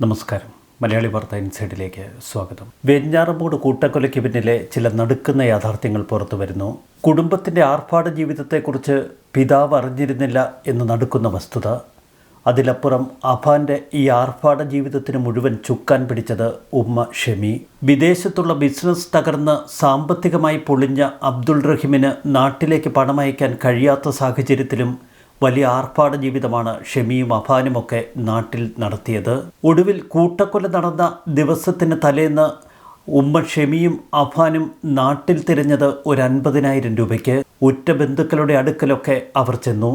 നമസ്കാരം. മലയാളി വാർത്ത ഇൻസൈഡിലേക്ക് സ്വാഗതം. വെഞ്ഞാറമൂട് കൂട്ടക്കൊലയ്ക്ക് പിന്നിലെ ചില നടുക്കുന്ന യാഥാർത്ഥ്യങ്ങൾ പുറത്തു വരുന്നു. കുടുംബത്തിന്റെ ആർഭാട ജീവിതത്തെക്കുറിച്ച് പിതാവ് അറിഞ്ഞിരുന്നില്ല എന്ന് നടുക്കുന്ന വസ്തുത. അതിലപ്പുറം അഫാന്റെ ഈ ആർഭാട ജീവിതത്തിന് മുഴുവൻ ചുക്കാൻ പിടിച്ചത് ഉമ്മ ഷെമി. വിദേശത്തുള്ള ബിസിനസ് തകർന്ന് സാമ്പത്തികമായി പൊളിഞ്ഞ അബ്ദുൾ റഹിമിന് നാട്ടിലേക്ക് പണമയക്കാൻ കഴിയാത്ത സാഹചര്യത്തിലും വലിയ ആർഭാട ജീവിതമാണ് ഷെമിയും അഫാനുമൊക്കെ നാട്ടിൽ നടത്തിയത്. ഒടുവിൽ കൂട്ടക്കൊല നടന്ന ദിവസത്തിന് തലേന്ന് ഉമ്മ ഷെമിയും അഫാനും നാട്ടിൽ തിരഞ്ഞത് ഒരു അൻപതിനായിരം രൂപയ്ക്ക്. ഉറ്റ ബന്ധുക്കളുടെ അടുക്കലൊക്കെ അവർ ചെന്നു.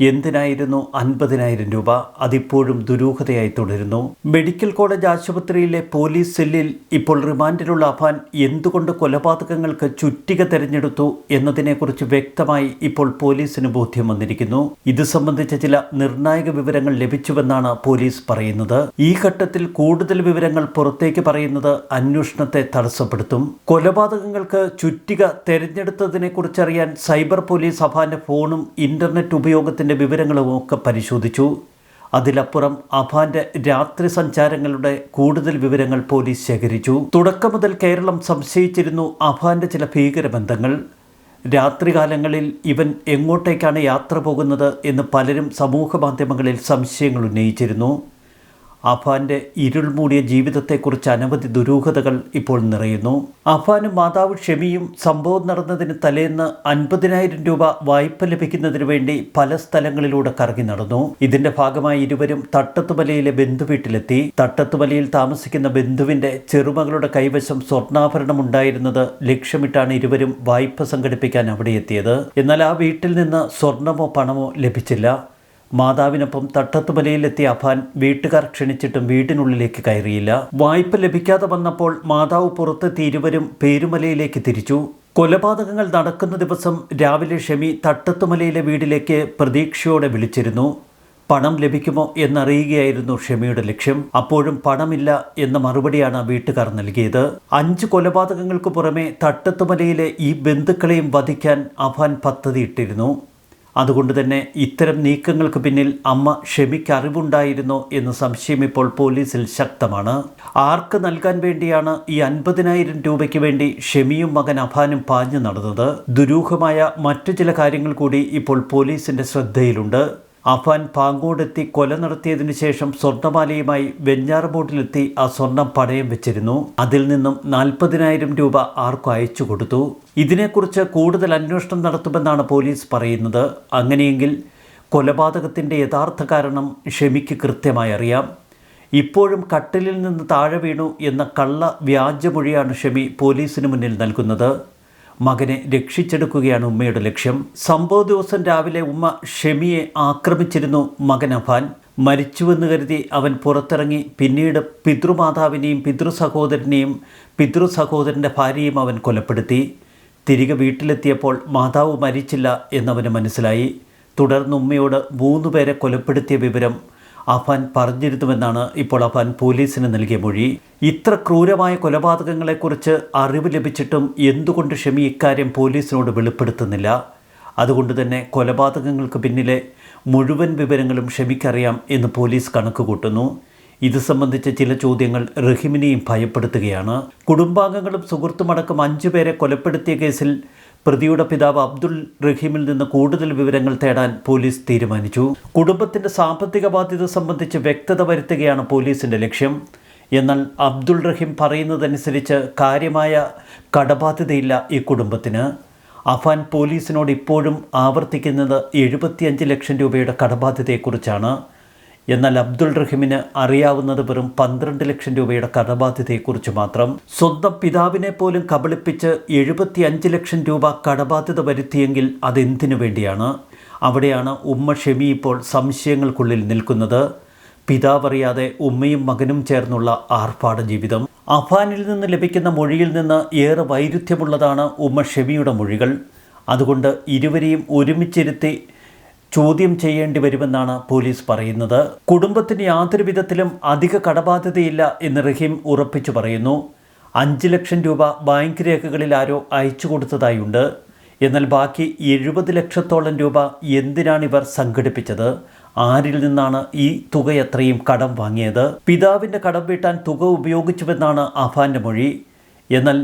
എന്തിനായിരുന്നു അൻപതിനായിരം രൂപ? അതിപ്പോഴും ദുരൂഹതയായി തുടരുന്നു. മെഡിക്കൽ കോളേജ് ആശുപത്രിയിലെ പോലീസ് സെല്ലിൽ ഇപ്പോൾ റിമാൻഡിലുള്ള അഫാൻ എന്തുകൊണ്ട് കൊലപാതകങ്ങൾക്ക് ചുറ്റിക തെരഞ്ഞെടുത്തു എന്നതിനെക്കുറിച്ച് വ്യക്തമായി ഇപ്പോൾ പോലീസിന് ബോധ്യം വന്നിരിക്കുന്നു. ഇത് സംബന്ധിച്ച ചില നിർണായക വിവരങ്ങൾ ലഭിച്ചുവെന്നാണ് പോലീസ് പറയുന്നത്. ഈ ഘട്ടത്തിൽ കൂടുതൽ വിവരങ്ങൾ പുറത്തേക്ക് പറയുന്നത് അന്വേഷണത്തെ തടസ്സപ്പെടുത്തും. കൊലപാതകങ്ങൾക്ക് ചുറ്റിക തെരഞ്ഞെടുത്തതിനെക്കുറിച്ചറിയാൻ സൈബർ പോലീസ് അഫാന്റെ ഫോണും ഇന്റർനെറ്റ് ഉപയോഗത്തിന്റെ വിവരങ്ങളും ഒക്കെ പരിശോധിച്ചു. അതിലപ്പുറം അഫാന്റെ രാത്രി സഞ്ചാരങ്ങളുടെ കൂടുതൽ വിവരങ്ങൾ പോലീസ് ശേഖരിച്ചു. തുടക്കം മുതൽ കേരളം സംശയിച്ചിരുന്നു അഫാന്റെ ചില ഭീകരബന്ധങ്ങൾ. രാത്രികാലങ്ങളിൽ ഇവൻ എങ്ങോട്ടേക്കാണ് യാത്ര പോകുന്നത് എന്ന് പലരും സമൂഹ മാധ്യമങ്ങളിൽ സംശയങ്ങൾ ഉന്നയിച്ചിരുന്നു. അഫാന്റെ ഇരുൾ മൂടിയ ജീവിതത്തെക്കുറിച്ച് അനവധി ദുരൂഹതകൾ ഇപ്പോൾ നിറയുന്നു. അഫാനും മാതാവ് ഷെമിയും സംഭവം നടന്നതിന് തലേന്ന് അൻപതിനായിരം രൂപ വായ്പ ലഭിക്കുന്നതിന് വേണ്ടി പല സ്ഥലങ്ങളിലൂടെ കറങ്ങി നടന്നു. ഇതിന്റെ ഭാഗമായി ഇരുവരും തട്ടത്തുമലയിലെ ബന്ധുവീട്ടിലെത്തി. തട്ടത്തുമലയിൽ താമസിക്കുന്ന ബന്ധുവിന്റെ ചെറുമകളുടെ കൈവശം സ്വർണാഭരണം ഉണ്ടായിരുന്നത് ലക്ഷ്യമിട്ടാണ് ഇരുവരും വായ്പ സംഘടിപ്പിക്കാൻ അവിടെ എത്തിയത് എന്നാൽ ആ വീട്ടിൽ നിന്ന് സ്വർണമോ പണമോ ലഭിച്ചില്ല. മാതാവിനൊപ്പം തട്ടത്തുമലയിലെത്തിയ അഫാൻ വീട്ടുകാർ ക്ഷണിച്ചിട്ടും വീടിനുള്ളിലേക്ക് കയറിയില്ല. വായ്പ ലഭിക്കാതെ വന്നപ്പോൾ മാതാവ് പുറത്തെത്തി ഇരുവരും പേരുമലയിലേക്ക് തിരിച്ചു. കൊലപാതകങ്ങൾ നടക്കുന്ന ദിവസം രാവിലെ ഷെമി തട്ടത്തുമലയിലെ വീടിലേക്ക് പ്രതീക്ഷയോടെ വിളിച്ചിരുന്നു. പണം ലഭിക്കുമോ എന്നറിയുകയായിരുന്നു ഷെമിയുടെ ലക്ഷ്യം. അപ്പോഴും പണമില്ല എന്ന മറുപടിയാണ് വീട്ടുകാർ നൽകിയത്. അഞ്ച് കൊലപാതകങ്ങൾക്ക് പുറമെ തട്ടത്തുമലയിലെ ഈ ബന്ധുക്കളെയും വധിക്കാൻ അഫാൻ പദ്ധതിയിട്ടിരുന്നു. അതുകൊണ്ട് തന്നെ ഇത്തരം നീക്കങ്ങൾക്ക് പിന്നിൽ അമ്മ ഷെമിക്ക് അറിവുണ്ടായിരുന്നോ എന്ന സംശയം ഇപ്പോൾ പോലീസിൽ ശക്തമാണ്. ആർക്ക് നൽകാൻ വേണ്ടിയാണ് ഈ അൻപതിനായിരം രൂപയ്ക്ക് വേണ്ടി ഷെമിയും മകൻ അഫാനും പാഞ്ഞു നടന്നത്? ദുരൂഹമായ മറ്റു ചില കാര്യങ്ങൾ കൂടി ഇപ്പോൾ പോലീസിന്റെ ശ്രദ്ധയിലുണ്ട്. അഫാൻ പാങ്കോടെത്തി കൊല നടത്തിയതിനു ശേഷം സ്വർണമാലയുമായി വെഞ്ഞാറബോട്ടിലെത്തി ആ സ്വർണം പണയം വെച്ചിരുന്നു. അതിൽ നിന്നും നാൽപ്പതിനായിരം രൂപ ആർക്കും അയച്ചു കൊടുത്തു. ഇതിനെക്കുറിച്ച് കൂടുതൽ അന്വേഷണം നടത്തുമെന്നാണ് പോലീസ് പറയുന്നത്. അങ്ങനെയെങ്കിൽ കൊലപാതകത്തിന്റെ യഥാർത്ഥ കാരണം ഷെമിക്ക് കൃത്യമായി അറിയാം. ഇപ്പോഴും കട്ടിലിൽ നിന്ന് താഴെ വീണു എന്ന കള്ള വ്യാജമൊഴിയാണ് ഷെമി പോലീസിന് മുന്നിൽ നൽകുന്നത്. മകനെ രക്ഷിച്ചെടുക്കുകയാണ് ഉമ്മയുടെ ലക്ഷ്യം. സംഭവ ദിവസം രാവിലെ ഉമ്മ ഷെമിയെ ആക്രമിച്ചിരുന്നു മകൻ അഫാൻ. മരിച്ചുവെന്ന് കരുതി അവൻ പുറത്തിറങ്ങി. പിന്നീട് പിതൃമാതാവിനെയും പിതൃ സഹോദരനെയും പിതൃ സഹോദരന്റെ ഭാര്യയും അവൻ കൊലപ്പെടുത്തി. തിരികെ വീട്ടിലെത്തിയപ്പോൾ മാതാവ് മരിച്ചില്ല എന്നവന് മനസ്സിലായി. തുടർന്ന് ഉമ്മയോട് മൂന്നുപേരെ കൊലപ്പെടുത്തിയ വിവരം അഫാൻ പറഞ്ഞിരുന്നുവെന്നാണ് ഇപ്പോൾ അഫാൻ പോലീസിന് നൽകിയ മൊഴി. ഇത്ര ക്രൂരമായ കൊലപാതകങ്ങളെക്കുറിച്ച് അറിവ് ലഭിച്ചിട്ടും എന്തുകൊണ്ട് ഷമി ഇക്കാര്യം പോലീസിനോട് വെളിപ്പെടുത്തുന്നില്ല? അതുകൊണ്ട് തന്നെ കൊലപാതകങ്ങൾക്ക് പിന്നിലെ മുഴുവൻ വിവരങ്ങളും ഷമിക്കറിയാം എന്ന് പോലീസ് കണക്കുകൂട്ടുന്നു. ഇത് സംബന്ധിച്ച ചില ചോദ്യങ്ങൾ റഹിമിനെയും ഭയപ്പെടുത്തുകയാണ്. കുടുംബാംഗങ്ങളും സുഹൃത്തുമടക്കം അഞ്ചു പേരെ കൊലപ്പെടുത്തിയ കേസിൽ പ്രതിയുടെ പിതാവ് അബ്ദുൾ റഹീമിൽ നിന്ന് കൂടുതൽ വിവരങ്ങൾ തേടാൻ പോലീസ് തീരുമാനിച്ചു. കുടുംബത്തിന്റെ സാമ്പത്തിക ബാധ്യത സംബന്ധിച്ച് വ്യക്തത വരുത്തുകയാണ് പോലീസിന്റെ ലക്ഷ്യം. എന്നാൽ അബ്ദുൾ റഹീം പറയുന്നതനുസരിച്ച് കാര്യമായ കടബാധ്യതയില്ല ഈ കുടുംബത്തിന്. അഫാൻ പോലീസിനോട് ഇപ്പോഴും ആവർത്തിക്കുന്നത് എഴുപത്തിയഞ്ച് ലക്ഷം രൂപയുടെ കടബാധ്യതയെക്കുറിച്ചാണ്. എന്നാൽ അബ്ദുൾ റഹീമിന് അറിയാവുന്നത് വെറും പന്ത്രണ്ട് ലക്ഷം രൂപയുടെ കടബാധ്യതയെക്കുറിച്ച് മാത്രം. സ്വന്തം പിതാവിനെ പോലും കബളിപ്പിച്ച് എഴുപത്തി അഞ്ച് ലക്ഷം രൂപ കടബാധ്യത വരുത്തിയെങ്കിൽ അതെന്തിനു വേണ്ടിയാണ്? അവിടെയാണ് ഉമ്മ ഷെമി ഇപ്പോൾ സംശയങ്ങൾക്കുള്ളിൽ നിൽക്കുന്നത്. പിതാവറിയാതെ ഉമ്മയും മകനും ചേർന്നുള്ള ആർഭാട ജീവിതം. അഫാനിൽ നിന്ന് ലഭിക്കുന്ന മൊഴിയിൽ നിന്ന് ഏറെ വൈരുദ്ധ്യമുള്ളതാണ് ഉമ്മ ഷെമിയുടെ മൊഴികൾ. അതുകൊണ്ട് ഇരുവരെയും ഒരുമിച്ചിരുത്തി ചോദ്യം ചെയ്യേണ്ടി വരുമെന്നാണ് പോലീസ് പറയുന്നത്. കുടുംബത്തിന് യാതൊരു വിധത്തിലും അധിക കടബാധ്യതയില്ല എന്ന് റഹീം ഉറപ്പിച്ചു പറയുന്നു. അഞ്ച് ലക്ഷം രൂപ ബാങ്ക് രേഖകളിൽ ആരോ അയച്ചു കൊടുത്തതായുണ്ട്. എന്നാൽ ബാക്കി എഴുപത് ലക്ഷത്തോളം രൂപ എന്തിനാണ് ഇവർ സംഘടിപ്പിച്ചത്? ആരിൽ നിന്നാണ് ഈ തുക എത്രയും കടം വാങ്ങിയത്? പിതാവിന്റെ കടം വീട്ടാൻ തുക ഉപയോഗിച്ചുവെന്നാണ് അഫാന്റെ മൊഴി എന്നാൽ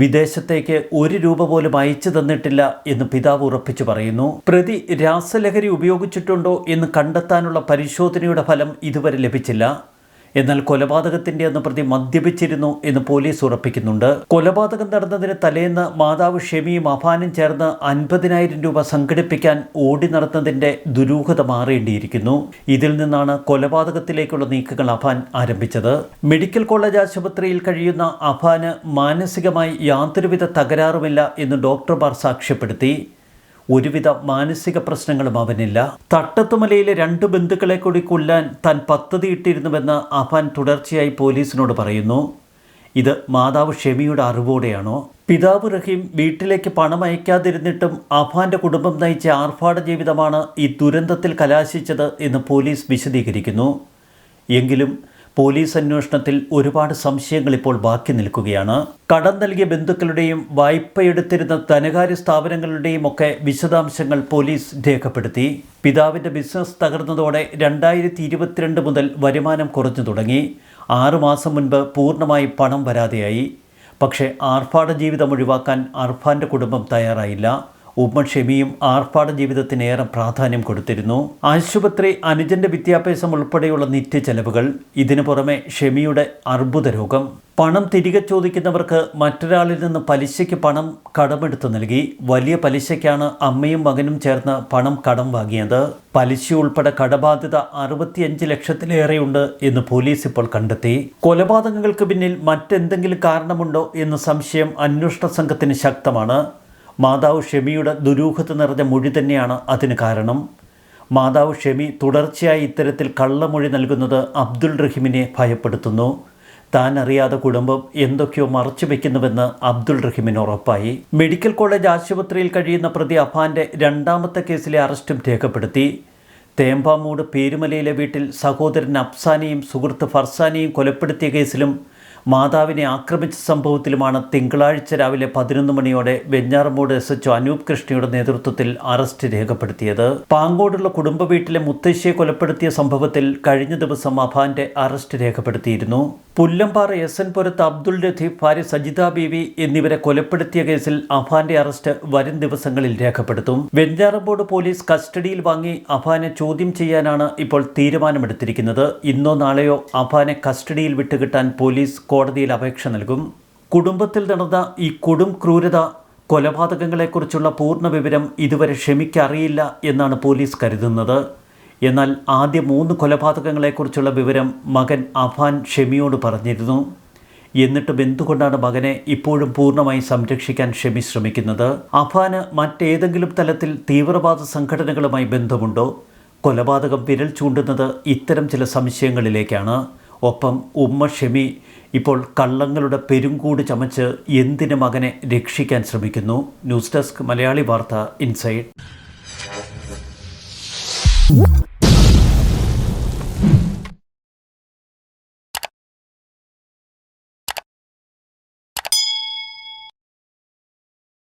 വിദേശത്തേക്ക് ഒരു രൂപ പോലും അയച്ചു തന്നിട്ടില്ല എന്ന് പിതാവ് ഉറപ്പിച്ചു പറയുന്നു. പ്രതി രാസലഹരി ഉപയോഗിച്ചിട്ടുണ്ടോ എന്ന് കണ്ടെത്താനുള്ള പരിശോധനയുടെ ഫലം ഇതുവരെ ലഭിച്ചില്ല. എന്നാൽ കൊലപാതകത്തിന്റെ അന്ന് പ്രതി മദ്യപിച്ചിരുന്നു എന്ന് പോലീസ് ഉറപ്പിക്കുന്നുണ്ട്. കൊലപാതകം നടന്നതിന് തലേന്ന് മാതാവ് ഷെമിയും അഫാനും ചേർന്ന് അൻപതിനായിരം രൂപ സംഘടിപ്പിക്കാൻ ഓടി നടന്നതിന്റെ ദുരൂഹത മാറേണ്ടിയിരിക്കുന്നു. ഇതിൽ നിന്നാണ് കൊലപാതകത്തിലേക്കുള്ള നീക്കങ്ങൾ അഫാൻ ആരംഭിച്ചത്. മെഡിക്കൽ കോളേജ് ആശുപത്രിയിൽ കഴിയുന്ന അഫാന് മാനസികമായി യാതൊരുവിധ തകരാറുമില്ല എന്ന് ഡോക്ടർമാർ സാക്ഷ്യപ്പെടുത്തി. ഒരുവിധ മാനസിക പ്രശ്നങ്ങളും അവനില്ല. തട്ടത്തുമലയിലെ രണ്ട് ബന്ധുക്കളെ കൂടി കൊല്ലാൻ താൻ പദ്ധതിയിട്ടിരുന്നുവെന്ന് അഫാൻ തുടർച്ചയായി പോലീസിനോട് പറയുന്നു. ഇത് മാതാവ് ഷെമിയുടെ അറിവോടെയാണോ? പിതാവ് റഹീം വീട്ടിലേക്ക് പണം അയക്കാതിരുന്നിട്ടും അഫാന്റെ കുടുംബം നയിച്ച ആർഭാട ജീവിതമാണ് ഈ ദുരന്തത്തിൽ കലാശിച്ചത് എന്ന് പോലീസ് വിശദീകരിക്കുന്നു. എങ്കിലും പോലീസ് അന്വേഷണത്തിൽ ഒരുപാട് സംശയങ്ങൾ ഇപ്പോൾ ബാക്കി നിൽക്കുകയാണ്. കടം നൽകിയ ബന്ധുക്കളുടെയും വായ്പയെടുത്തിരുന്ന ധനകാര്യ സ്ഥാപനങ്ങളുടെയും ഒക്കെ വിശദാംശങ്ങൾ പോലീസ് രേഖപ്പെടുത്തി. പിതാവിന്റെ ബിസിനസ് തകർന്നതോടെ രണ്ടായിരത്തി ഇരുപത്തിരണ്ട് മുതൽ വരുമാനം കുറഞ്ഞു തുടങ്ങി. ആറുമാസം മുൻപ് പൂർണമായി പണം വരാതെയായി. പക്ഷേ ആർഭാട ജീവിതം ഒഴിവാക്കാൻ അർഫാന്റെ കുടുംബം തയ്യാറായില്ല. ഉമ്മ ഷെമിയും ജീവിതത്തിന് ഏറെ പ്രാധാന്യം കൊടുത്തിരുന്നു. ആശുപത്രി അനുജന്റെ വിദ്യാഭ്യാസം ഉൾപ്പെടെയുള്ള നിത്യ ചെലവുകൾ ഇതിനു പുറമെ ഷെമിയുടെ അർബുദ രോഗം. പണം തിരികെ ചോദിക്കുന്നവർക്ക് മറ്റൊരാളിൽ നിന്ന് പലിശയ്ക്ക് പണം കടമെടുത്തു നൽകി. വലിയ പലിശയ്ക്കാണ് അമ്മയും മകനും ചേർന്ന് പണം കടം വാങ്ങിയത്. പലിശ ഉൾപ്പെടെ കടബാധ്യത അറുപത്തിയഞ്ച് ലക്ഷത്തിലേറെയുണ്ട് എന്ന് പോലീസ് ഇപ്പോൾ കണ്ടെത്തി. കൊലപാതകങ്ങൾക്ക് പിന്നിൽ മറ്റെന്തെങ്കിലും കാരണമുണ്ടോ എന്ന സംശയം അന്വേഷണ സംഘത്തിന് ശക്തമാണ്. മാതാവ് ഷെമിയുടെ ദുരൂഹത്ത് നിറഞ്ഞ മൊഴി തന്നെയാണ് അതിന് കാരണം. മാതാവ് ഷെമി തുടർച്ചയായി ഇത്തരത്തിൽ കള്ളമൊഴി നൽകുന്നത് അബ്ദുൾ റഹിമിനെ ഭയപ്പെടുത്തുന്നു. താൻ അറിയാതെ കുടുംബം എന്തൊക്കെയോ മറച്ചു വയ്ക്കുന്നുവെന്ന് അബ്ദുൾ റഹീമിന് ഉറപ്പായി. മെഡിക്കൽ കോളേജ് ആശുപത്രിയിൽ കഴിയുന്ന പ്രതി അഫാന്റെ രണ്ടാമത്തെ കേസിലെ അറസ്റ്റും രേഖപ്പെടുത്തി. തേമ്പാമൂട് പേരുമലയിലെ വീട്ടിൽ സഹോദരൻ അഫ്സാനെയും സുഹൃത്ത് ഫർസാനെയും കൊലപ്പെടുത്തിയ കേസിലും മാതാവിനെ ആക്രമിച്ച സംഭവത്തിലുമാണ് തിങ്കളാഴ്ച രാവിലെ പതിനൊന്ന് മണിയോടെ വെഞ്ഞാറമൂട് എസ് എച്ച് അനൂപ് കൃഷ്ണയുടെ നേതൃത്വത്തിൽ അറസ്റ്റ് രേഖപ്പെടുത്തിയത്. പാങ്കോടുള്ള കുടുംബ വീട്ടിലെ മുത്തശ്ശിയെ കൊലപ്പെടുത്തിയ സംഭവത്തിൽ കഴിഞ്ഞ ദിവസം അഫാന്റെ അറസ്റ്റ് രേഖപ്പെടുത്തിയിരുന്നു. പുല്ലമ്പാറ എസ് എൻ പുരത്ത് അബ്ദുൾ രഥീഫ് ഭാര്യ സജിത ബീവി എന്നിവരെ കൊലപ്പെടുത്തിയ കേസിൽ അഫാന്റെ അറസ്റ്റ് വരും ദിവസങ്ങളിൽ രേഖപ്പെടുത്തും. വെഞ്ഞാറമ്പോട് പോലീസ് കസ്റ്റഡിയിൽ വാങ്ങി അഫാനെ ചോദ്യം ചെയ്യാനാണ് ഇപ്പോൾ തീരുമാനമെടുത്തിരിക്കുന്നത്. ഇന്നോ നാളെയോ അഫാനെ കസ്റ്റഡിയിൽ വിട്ടുകിട്ടാൻ പോലീസ് കോടതിയിൽ അപേക്ഷ നൽകും. കുടുംബത്തിൽ നടന്ന ഈ കൊടും ക്രൂരത കൊലപാതകങ്ങളെക്കുറിച്ചുള്ള പൂർണ വിവരം ഇതുവരെ ക്ഷമിക്കറിയില്ല എന്നാണ് പോലീസ് കരുതുന്നത്. എന്നാൽ ആദ്യ മൂന്ന് കൊലപാതകങ്ങളെക്കുറിച്ചുള്ള വിവരം മകൻ അഫാൻ ഷെമിയോട് പറഞ്ഞിരുന്നു. എന്നിട്ടും എന്തുകൊണ്ടാണ് മകനെ ഇപ്പോഴും പൂർണമായി സംരക്ഷിക്കാൻ ഷെമി ശ്രമിക്കുന്നത്? അഫാന് മറ്റേതെങ്കിലും തലത്തിൽ തീവ്രവാദ സംഘടനകളുമായി ബന്ധമുണ്ടോ? കൊലപാതകം വിരൽ ചൂണ്ടുന്നത് ഇത്തരം ചില സംശയങ്ങളിലേക്കാണ്. ഒപ്പം ഉമ്മ ഷെമി ഇപ്പോൾ കള്ളങ്ങളുടെ പെരുങ്കൂട് ചമച്ച് എന്തിന് മകനെ രക്ഷിക്കാൻ ശ്രമിക്കുന്നു? ന്യൂസ് ഡെസ്ക് മലയാളി വാർത്ത ഇൻസൈഡ്.